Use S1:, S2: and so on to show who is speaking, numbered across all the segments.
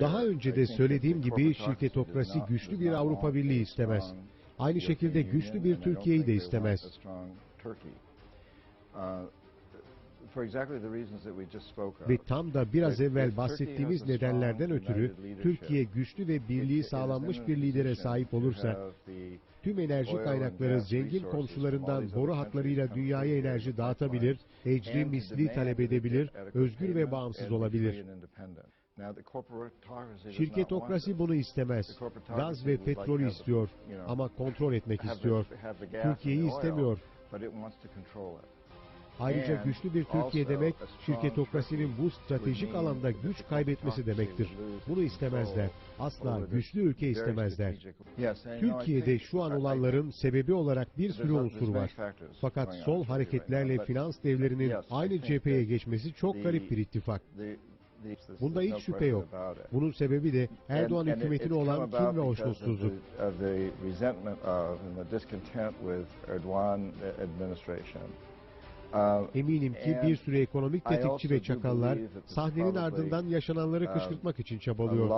S1: Daha önce de söylediğim gibi şirketokrasi güçlü bir Avrupa Birliği istemez. Aynı şekilde güçlü bir Türkiye'yi de istemez. Ve tam da biraz evvel bahsettiğimiz nedenlerden ötürü Türkiye güçlü ve birliği sağlanmış bir lidere sahip olursa tüm enerji kaynakları zengin komşularından boru hatlarıyla dünyaya enerji dağıtabilir, ecri misli talep edebilir, özgür ve bağımsız olabilir. Şirketokrasi bunu istemez. Gaz ve petrolü istiyor ama kontrol etmek istiyor. Türkiye'yi istemiyor. Ayrıca güçlü bir Türkiye demek, şirketokrasinin bu stratejik alanda güç kaybetmesi demektir. Bunu istemezler. Asla güçlü ülke istemezler. Türkiye'de şu an olanların sebebi olarak bir sürü unsur var. Fakat sol hareketlerle finans devlerinin aynı cepheye geçmesi çok garip bir ittifak. Bunda hiç şüphe yok. Bunun sebebi de Erdoğan hükümetine olan kin ve hoşnutsuzluk. Eminim ki bir sürü ekonomik tetikçi ve çakallar sahnenin ardından yaşananları kışkırtmak için çabalıyor.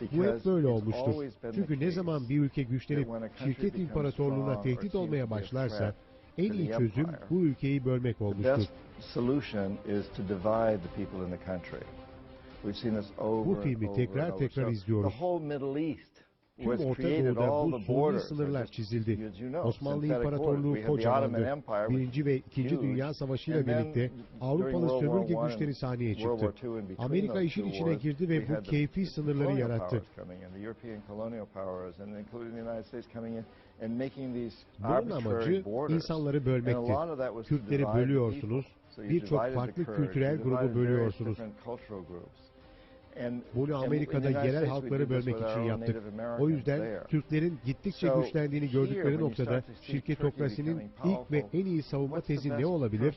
S1: Bu hep böyle olmuştur. Çünkü ne zaman bir ülke güçlenip şirket imparatorluğuna tehdit olmaya başlarsa en iyi çözüm bu ülkeyi bölmek olmuştur. Bu filmi tekrar tekrar izliyoruz. Tüm Orta Doğu'da bu suni sınırlar çizildi. Osmanlı İmparatorluğu kocamandı. Birinci ve İkinci Dünya Savaşı ile birlikte Avrupalı sömürge güçleri sahneye çıktı. Amerika işin içine girdi ve bu keyfi sınırları yarattı. Bunun amacı insanları bölmekti. Kürtleri bölüyorsunuz, birçok farklı kültürel grubu bölüyorsunuz. Bunu Amerika'da yerel halkları bölmek için yaptık. O yüzden Türklerin gittikçe güçlendiğini gördükleri noktada şirketokrasinin ilk ve en iyi savunma tezi ne olabilir?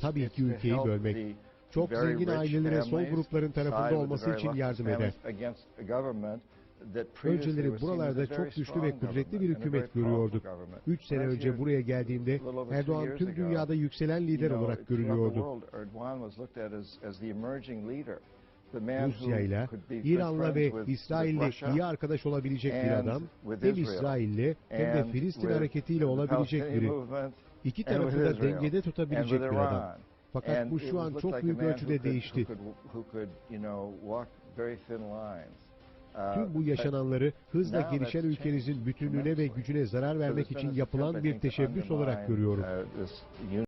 S1: Tabii ki ülkeyi bölmek. Çok zengin ailelere sol grupların tarafında olması için yardım eder. Önceleri buralarda çok güçlü ve kudretli bir hükümet görüyorduk. Üç sene önce buraya geldiğimde Erdoğan tüm dünyada yükselen lider olarak görülüyordu. Rusya ile, İran'la ve İsrail'le iyi arkadaş olabilecek bir adam, hem İsrail'le hem de Filistin hareketiyle olabilecek biri. İki tarafı da dengede tutabilecek bir adam. Fakat bu şu an çok büyük ölçüde değişti. Tüm bu yaşananları hızla gelişen ülkenizin bütünlüğüne ve gücüne zarar vermek için yapılan bir teşebbüs olarak görüyorum.